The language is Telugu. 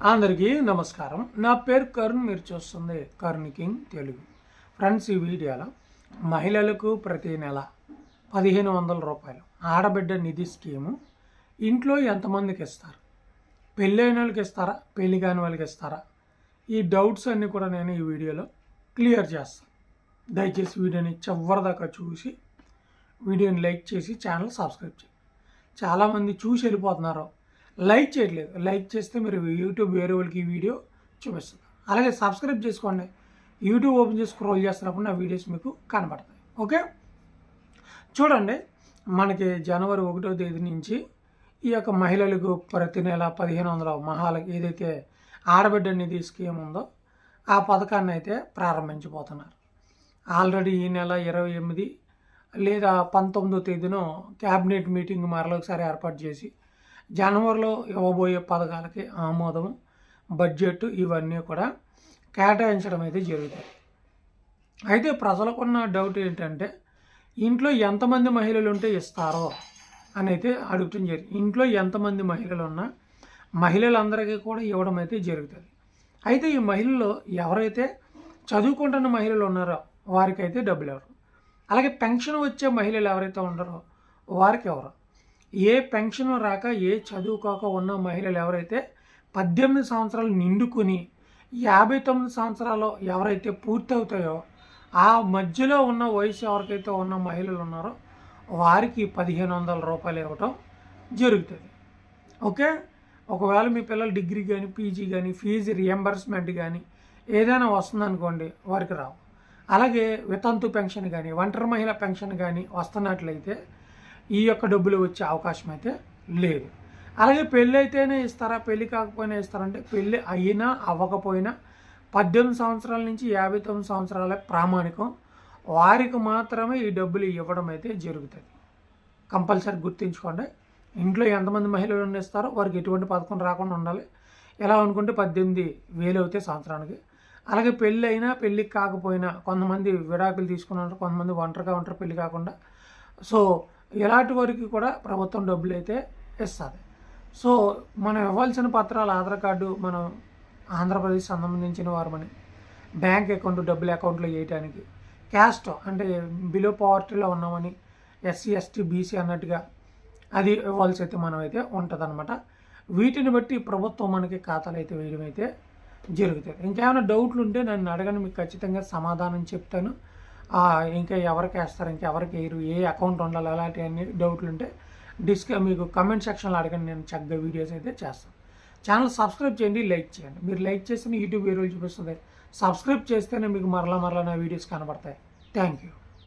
అందరికీ నమస్కారం. నా పేరు కరుణ్ మీరు చూస్తుంది కరుణ్ కింగ్ తెలుగు. ఫ్రెండ్స్ ఈ వీడియోలో మహిళలకు ప్రతి నెల పదిహేను వందల రూపాయలు ఆడబిడ్డ నిధి స్కీము ఇంట్లో ఎంతమందికి ఇస్తారు? పెళ్ళైన వాళ్ళకి ఇస్తారా? పెళ్ళి కాని వాళ్ళకి ఇస్తారా? ఈ డౌట్స్ అన్నీ కూడా నేను ఈ వీడియోలో క్లియర్ చేస్తాను. దయచేసి వీడియోని చివరిదాకా చూసి వీడియోని లైక్ చేసి ఛానల్ సబ్స్క్రైబ్ చేయండి. చాలామంది చూసి వెళ్ళిపోతున్నారు. లైక్ చేయట్లేదు. లైక్ చేస్తే మీరు యూట్యూబ్ వేరే వాళ్ళకి ఈ వీడియో చూపిస్తుంది. అలాగే సబ్స్క్రైబ్ చేసుకోండి. యూట్యూబ్ ఓపెన్ చేసి స్క్రోల్ చేస్తున్నప్పుడు నా వీడియోస్ మీకు కనబడతాయి. ఓకే? చూడండి. మనకి జనవరి ఒకటో తేదీ నుంచి ఈ యొక్క మహిళలకు ప్రతి నెల పదిహేను వందల మహాలకు ఏదైతే ఆడబిడ్డ నిధి స్కీమ్ ఉందో ఆ పథకాన్ని అయితే ప్రారంభించబోతున్నారు. ఆల్రెడీ ఈ నెల ఇరవై ఎనిమిది లేదా పంతొమ్మిదో తేదీన క్యాబినెట్ మీటింగ్ మరొకసారి ఏర్పాటు చేసి జనవరిలో ఇవ్వబోయే పథకాలకి ఆమోదం బడ్జెట్ ఇవన్నీ కూడా కేటాయించడం అయితే జరుగుతుంది. అయితే ప్రజలకున్న డౌట్ ఏంటంటే ఇంట్లో ఎంతమంది మహిళలు ఉంటే ఇస్తారో అని అయితే అడుగుతుంది జరిగింది ఇంట్లో ఎంతమంది మహిళలు ఉన్నా మహిళలందరికీ కూడా ఇవ్వడం అయితే జరుగుతుంది. అయితే ఈ మహిళలు ఎవరైతే చదువుకుంటున్న మహిళలు ఉన్నారో వారికైతే డబ్బులు ఎవరు? అలాగే పెన్షన్ వచ్చే మహిళలు ఎవరైతే ఉన్నారో వారికి ఎవరు? ఏ పెన్షన్ రాక ఏ చదువుకోక ఉన్న మహిళలు ఎవరైతే పద్దెనిమిది సంవత్సరాలు నిండుకుని యాభై తొమ్మిది సంవత్సరాలు ఎవరైతే పూర్తవుతాయో ఆ మధ్యలో ఉన్న వయసు ఎవరికైతే ఉన్న మహిళలు ఉన్నారో వారికి పదిహేను వందల రూపాయలు ఇవ్వటం జరుగుతుంది. ఓకే? ఒకవేళ మీ పిల్లలు డిగ్రీ కానీ పీజీ కానీ ఫీజు రియంబర్స్మెంట్ కానీ ఏదైనా వస్తుందనుకోండి వారికి రావు. అలాగే వితంతు పెన్షన్ కానీ ఒంటరి మహిళ పెన్షన్ కానీ వస్తున్నట్లయితే ఈ యొక్క డబ్బులు వచ్చే అవకాశం అయితే లేదు. అలాగే పెళ్ళి అయితేనే ఇస్తారా? పెళ్ళి కాకపోయినా ఇస్తారంటే పెళ్ళి అయినా అవ్వకపోయినా పద్దెనిమిది సంవత్సరాల నుంచి యాభై తొమ్మిది సంవత్సరాల ప్రామాణికం వారికి మాత్రమే ఈ డబ్బులు ఇవ్వడం అయితే జరుగుతుంది. కంపల్సరీ గుర్తుంచుకోండి. ఇంట్లో ఎంతమంది మహిళలు ఇస్తారో వారికి ఎటువంటి పథకం రాకుండా ఉండాలి. ఎలా అనుకుంటే పద్దెనిమిది వేలు అవుతాయి సంవత్సరానికి. అలాగే పెళ్ళి అయినా పెళ్ళికి కాకపోయినా కొంతమంది విడాకులు తీసుకున్నారు కొంతమంది ఒంటరిగా ఉంటారు పెళ్ళి కాకుండా. సో ఇలాంటి వారికి కూడా ప్రభుత్వం డబ్బులు అయితే ఇస్తుంది. సో మనం ఇవ్వాల్సిన పత్రాలు ఆధార్ కార్డు మనం ఆంధ్రప్రదేశ్ సంబంధించిన వారమని బ్యాంక్ అకౌంట్ డబ్బులు అకౌంట్లో వేయటానికి క్యాస్ట్ అంటే బిలో పవర్టీలో ఉన్నామని ఎస్సీ ఎస్టీ బీసీ అన్నట్టుగా అది ఇవ్వాల్సి అయితే మనం అయితే వీటిని బట్టి ప్రభుత్వం మనకి ఖాతాలు అయితే వేయడం అయితే జరుగుతుంది. ఇంకేమైనా డౌట్లు ఉంటే నన్ను అడగని మీకు ఖచ్చితంగా సమాధానం చెప్తాను. ఇంకా ఎవరికి వేస్తారు? ఇంకా ఎవరికి వేయరు? ఏ అకౌంట్ ఉండాలి? అలాంటి అన్ని డౌట్లు ఉంటే డిస్క మీకు కమెంట్ సెక్షన్లో అడగండి. నేను చక్కగా వీడియోస్ అయితే చేస్తాను. ఛానల్ సబ్స్క్రైబ్ చేయండి లైక్ చేయండి. మీరు లైక్ చేస్తే యూట్యూబ్ వీడియోలు చూపిస్తుంది. సబ్స్క్రైబ్ చేస్తేనే మీకు మరలా మరలా నా వీడియోస్ కనబడతాయి. Thank you